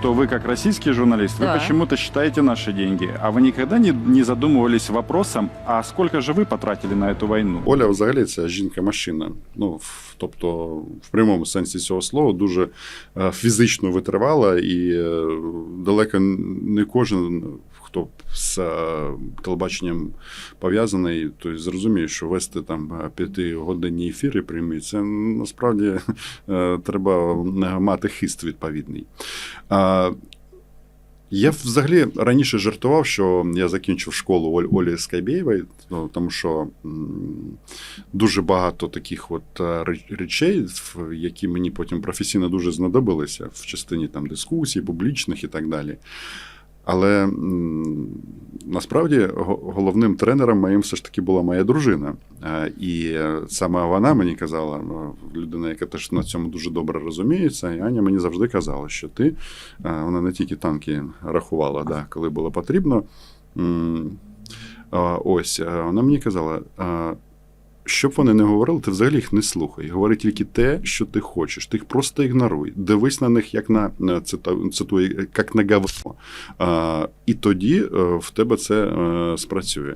что вы как российский журналист, Да. вы почему-то считаете наши деньги, а вы никогда не, не задумывались вопросом, а сколько же вы потратили на эту войну? Оля взагалі це жінка-машина. Ну, в- тобто, в прямому сенсі цього слова, дуже е, фізично витривала, і е, далеко не кожен, хто з е, телебаченням пов'язаний, той зрозуміє, що вести там е, п'ятигодинні ефіри прямі, це насправді е, треба е, мати хист відповідний. А, я взагалі раніше жартував, що я закінчив школу Оль- Олі Скайбєєвої, ну, тому що дуже багато таких от е, речей, які мені потім професійно дуже знадобилися в частині там дискусій, публічних і так далі. Але насправді головним тренером моїм все ж таки була моя дружина. Е, І саме вона мені казала, е, людина, яка теж на цьому дуже добре розуміється, і Аня мені завжди казала, що ти е, вона не тільки танки рахувала, да, коли було потрібно. Ось е, вона мені казала. Щоб вони не говорили, ти взагалі їх не слухай. Говори тільки те, що ти хочеш. Ти їх просто ігноруй. Дивись на них як на цитую, як на гавно. І тоді е, в тебе це е, спрацює.